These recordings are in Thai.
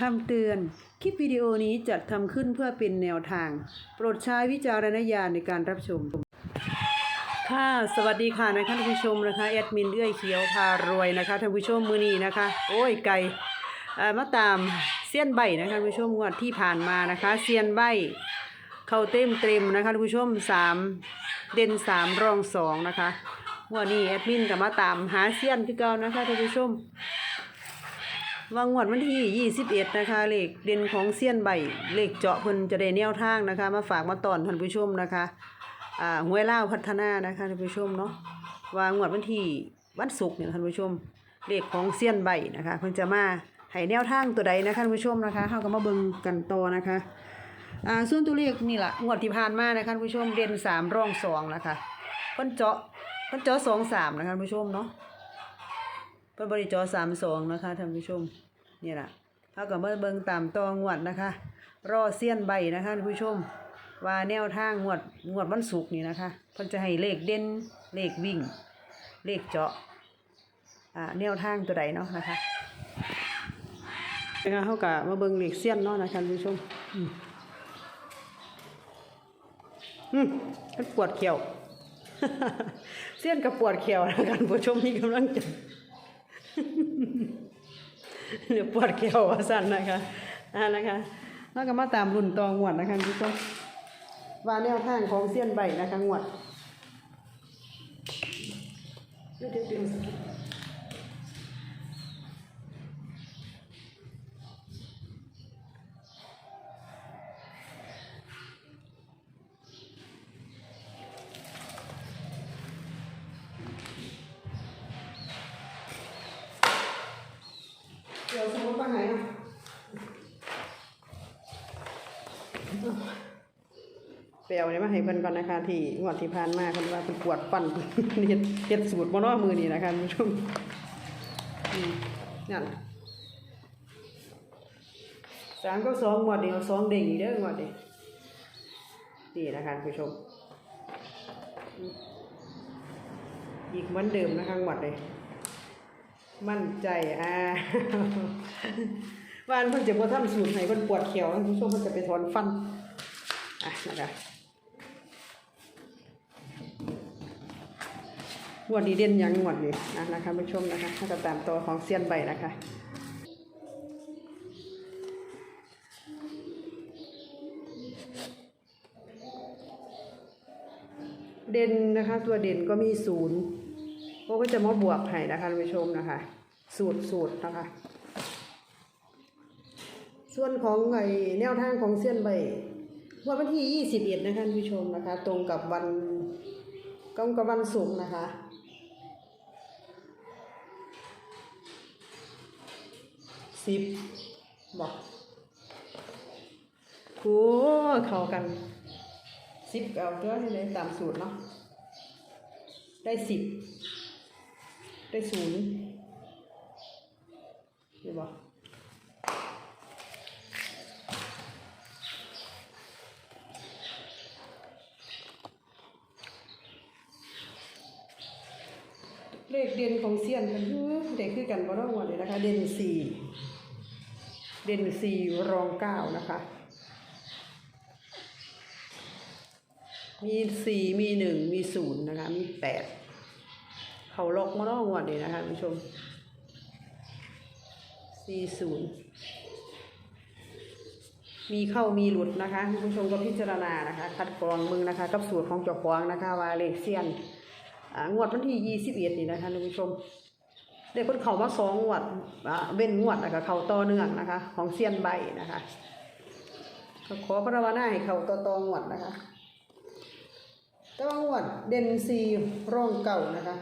คำเตือน คลิปวิดีโอนี้จัดทำขึ้นเพื่อเป็นแนวทาง โปรดใช้วิจารณญาณในการรับชม ค่ะสวัสดีค่ะนะคะท่านผู้ชมนะคะแอดมินเอื้อยเขียวพารวยนะคะท่านผู้ชมมือนี้นะคะ โอ้ยไก่เอ่อมาตามเซียนใบนะคะท่านผู้ชมงวดที่ผ่านมานะคะเซียนใบเข้าเต็มเต็มนะคะท่านผู้ชมสามเด่นสามรองสองนะคะวดนี้แอดมินก็มาตามหาเซียนคือเก่านะคะท่านผู้ชม วางวดวันที่ 21 นะคะ เลขเด่นของเซียนใบ เลขเจาะเพิ่นจะได้แนวทางนะคะ มาฝากมาตอนท่านผู้ชมนะคะ อ่าหวยเล่าวพัฒนานะคะท่านผู้ชมเนาะ วางวดวันที่วันศุกร์เนี่ยท่านผู้ชม เลขของเซียนใบนะคะ เพิ่นจะมาให้แนวทางตัวใดนะคะท่านผู้ชมนะคะเฮาก็มาเบิ่งกันต่อนะคะ อ่าส่วนตัวเลขนี่แหล่ะงวดที่ผ่านมานะคะท่านผู้ชมเด่น3ร่อง2นะคะเพิ่นเจาะเพิ่นเจาะ2 3นะคะท่านผู้ชมเนาะ เพิ่นบริจอสามสองนะคะท่านผู้ชมนี่แหละเท่ากับเมื่อเบิ่งตามตองวดนะคะ รอเสี้ยนใบนะคะท่านผู้ชม ว่าแนวทางงวดงวดวันศุกร์นี่นะคะเพิ่นจะให้เลขเด่นเลขวิ่ง เลขเจาะอ่าแนวทางตัวใดเนาะนะคะนะคะเฮากับมาเบิ่งเลขเสี้ยนเนาะนะคะท่านผู้ชมอืมมเพิ่นปวดเขียว เสี้ยนกับปวดเขียวนะคะท่านผู้ชมมีกำลังใจ เดี๋ยวปวดเขียวว่าสั่นนะคะอ่านะคะแล้วก็มาตามรุ่นตองวดนะคะทุกคนว่าแนวทางของเสี้ยนใบนะคะงวดเดี๋ยวเดี๋ยวเดี๋ยวเดี๋ยวสมมติว่าไงอะ ไปเอาเนี่ยมาให้เพิ่นก่อนนะคะ ที่งวดที่ผ่านมาเพิ่นว่าเพิ่นปวดฟันเฮ็ดเฮ็ดสูตรบ่เนาะมือนี้นะคะคุณผู้ชมนั่นสามก็สองงวดนี้เอาสองเด้งอีกเด้องวดนี้นี่นะคะคุณผู้ชม อีกเหมือนเดิมนะคะงวดเลยมั่นใจอ่าวันเพิ่นจะบ่ทำสูตรให้เพิ่นปวดแขวท่านผู้ชมเพิ่นจะไปถอนฟันอะนะคะ งวดนี้เด่นยังงวดนี้นะนะคะผู้ชมนะคะถ้าจะตามตัวของเซียนใบนะคะเด่นนะคะตัวเด่นก็มีศูนย์พวกก็จะมาบวกให้นะคะท่านผู้ชมนะคะ สูตรสูตรนะคะ ส่วนของไอแนวทางของเส้ยนใบวันวันที่21นะคะท่านผู้ชมนะคะ ตรงกับวันตรงกับวันศุกร์นะคะ สิบบอกโอ้เข้ากันสิบเอาเท่าที่เลยตามสูตรเนาะได้สิบได้ศูนย์เห็นบอกเลขเด่นของเซียนมันเด็กคือกันบ่ต้องหมดเลยนะคะ เด่นสี่ เด่นสี่รองเก้านะคะ มีสี่มีหนึ่งมีศูนย์นะคะ มีแปดเขาล็อกมาต้องหมดเลยนะคะคุณผู้ชมสี่ศูนย์มีเข้ามีหลุดนะคะคุณผู้ชมก็พิจารณานะคะ คัดกรองมึงนะคะ กับสูตรของเจ้าของนะคะว่าเลขเซียนงวดวันที่ยี่สิบเอ็ดนี่นะคะท่านผู้ชม เด็กคนเขามาสองงวดเว้นงวดนะคะเขาต่อเนื่องนะคะ ของเซียนใบนะคะขอพระวนาให้เขาต่อต่องวดนะคะต่ว่างวดเด่นซีร่องเก่านะคะ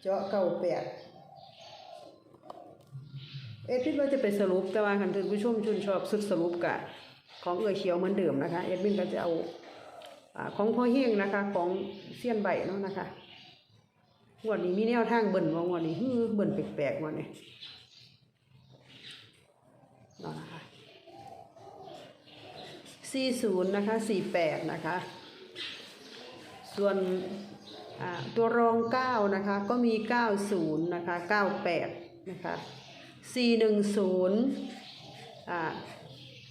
เจาะเก่าแปดเอ็ดมินว่าจะไปสรุปแต่ว่าคันท่านผู้ชมชุนชอบสุดสรุปกะของเอือเขียวเหมือนเดิมนะคะ เอ็ดมินก็จะเอาอ่าของพ่อเฮงนะคะ ของเซียนใบเนาะนะคะ งวดนี้มีแนวทางเบิ่นว่างวดนี้ฮือเบิ่นแปลกๆวดนี้เนะนะคะ40นะคะ48นะคะ ส่วนตัวรอง9นะคะก็มี90นะคะ98นะคะ410อ่า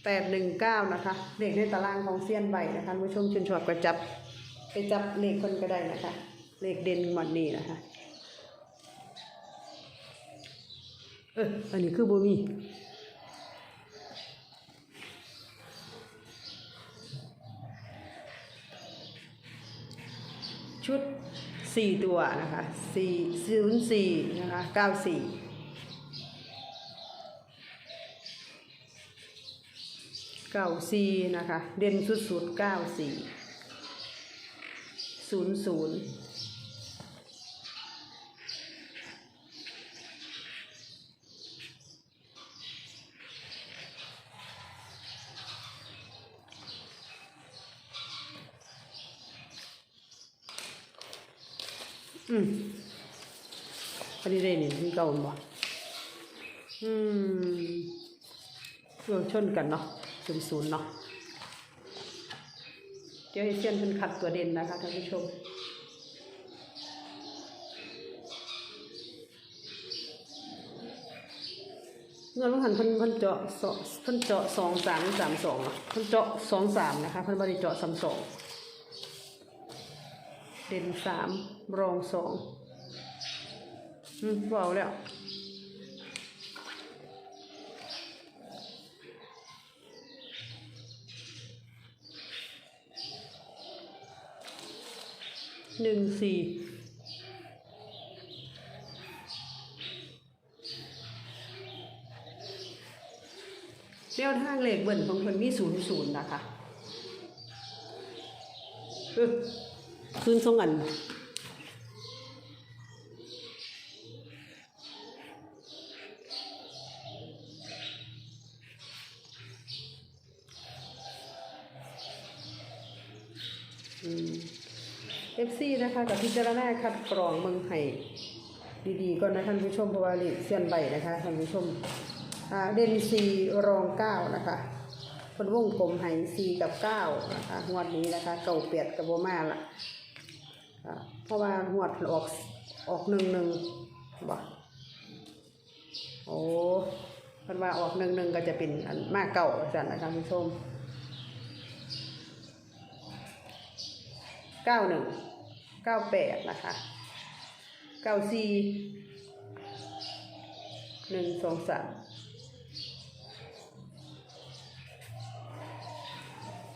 แปดหนึ่งเก้านะคะเลขในตารางของเซียนใบนะคะผู้ชมชื่นชอบก็จับไปจับเลขคนก็ได้นะคะ เลขเด่นวันนี้นะคะเอออันนี้คือบ่มีชุดสี่ตัวนะคะสี่ศูนย์สี่นะคะเก้าสี่เก้าสี่นะคะ เด่นสุดศูนย์ อืมพอดีเลยนี่มีเก่าบ่อืมเรื่องชนกันเนาะศูนย์ศูนย์เนาะเดี๋ยวให้เซียนเพิ่นขัดตัวเด่นนะคะท่านผู้ชมเงินลูกหันเพิ่นเพิ่นเจาะสองเพิ่นเจาะสองสามสามสองอะเพิ่นเจาะสองสามนะคะเพิ่นบริเจาะสามสอง เด่นสามรองสองอืมว้าแล้วหนึ่งสี่แนวทางเลขเบิ่นของคนมีศูนย์ศูนย์นะคะ เออคืนสองอัน เอฟซีนะคะกับพิจารณาคัดกรองเมืองไห้ดีๆก่อนนะท่านผู้ชมเพราะว่าเลขเสียนใบนะคะท่านผู้ชมอ่าเดนสีรองเก้านะคะคนวงกลมไห้สีกับเก้านะคะงวดนี้นะคะเก่าเปียดกับโบมาละอ่า เพราะว่างวดออกออกหนึ่งหนึ่งบ่โอ้เพันว่าออกหนึ่งหนึ่งก็จะเป็นอันมากเก่าจันนะคะท่านผู้ชมเก้าหนึ่งเก้าแปดนะคะเก้าสี่หนึ่งสองสาม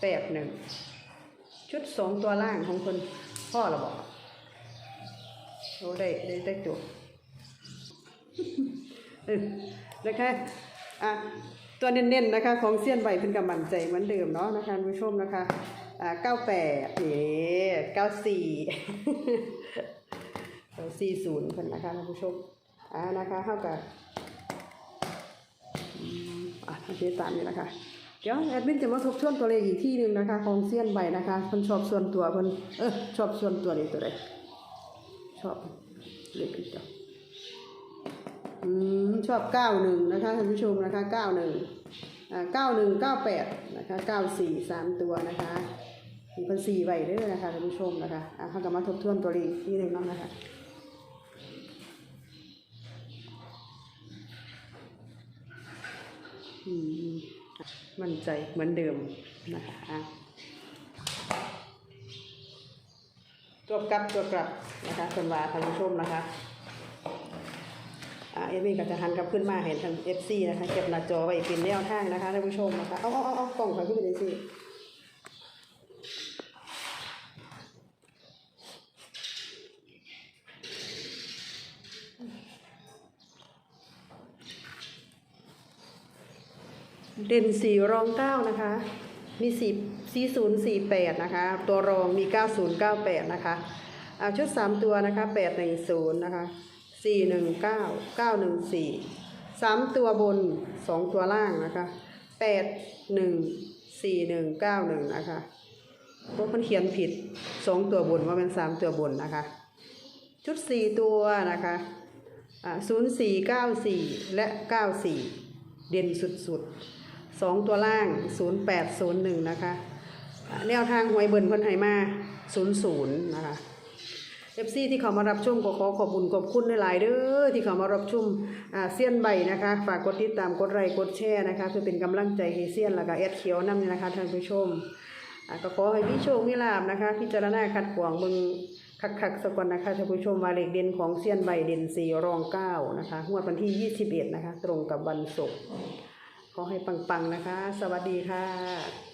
แปดหนึ่งชุดสองตัวล่างของคน พ่อเราบอกโอ้ได้ได้ได้ตัวเออนะคะอะตัวเน้นๆนะคะของเซียนใบเพิ่นกำมันใจเหมือนเดิมเนาะนะคะผู้ชมนะคะอ่าเก้าแปดเอ๋เก้าสี่เก้าสี่ศูนย์เพิ่นนะคะท่านผู้ชมอ่านะคะเท่ากับอะทำเจตามนี้นะคะ เดี๋ยวแอดมินจะมาทบทวนตัวเลขอีกที่หนึ่งนะคะ ของเซียนใบนะคะเพิ่นชอบส่วนตัวเพิ่นเออชอบส่วนตัวนี้ตัวใดชอบเลขอีกตัวอืมชอบเก้าหนึ่งนะคะท่านผู้ชมนะคะเก้าหนึ่งอ่าเก้าหนึ่งเก้าแปดนะคะเก้าสี่สามตัวนะคะมีเพิ่นสี่ใบด้อนะคะท่านผู้ชมนะคะอะเขาก็มาทบทวนตัวเลขอีกที่หนึ่งเนาะนะคะอืม มั่นใจเหมือนเดิมนะคะตัวกลับตัวกลับนะคะคนว่าท่านผู้ชมนะคะอ่าเอมี่ก็จะหันกลับขึ้นมาเห็นทางเอฟซีนะคะเก็บหน้าจอไว้เป็นแนวทางนะคะท่านผู้ชมนะคะเอาเอาเอาเอากล่องเขาขึ้นไปเลยสิ เด่นสี่รองเก้านะคะ มีสี่สี่ศูนย์สี่แปดนะคะ ตัวรองมีเก้าศูนย์เก้าแปดนะคะอ่าชุดสามตัวนะคะแปดหนึ่งศูนย์นะคะสี่หนึ่งเก้าเก้าหนึ่งสี่สามตัวบนสองตัวล่างนะคะแปดหนึ่งสี่หนึ่งเก้าหนึ่งนะคะพวกมันเขียนผิดสองตัวบนว่าเป็นสามตัวบนนะคะ ชุดสี่ตัวนะคะศูนย์สี่เก้าสี่และเก้าสี่เด่นสุดๆ สองตัวล่างศูนย์แปดศูนย์หนึ่งนะคะ แนวทางหวยเบิร์นเพิ่นให้มาศูนย์ศูนย์นะคะ FC ที่เขามารับชมก็ขอขอบคุญขอบคุณหลายเด้อที่เขามารับชมอ่าเซียนใบนะคะ ฝากกดติดตามกดไลค์กดแชร์นะคะเพื่อเป็นกำลังใจให้เซียนแล้วก็แอดเขียวนำนี่นะคะท่านผู้ชมอ่าก็ขอให้พี่โชคมีลาบนะคะ พิจารณาคัดกรองเบิ่งคักๆสักก่อนนะคะท่านผู้ชมวาเลขเด่นของเซียนใบเด่น4รอง9นะคะงวดวันที่21นะคะ ตรงกับวันศุกร์ ขอให้ปังๆนะคะ สวัสดีค่ะ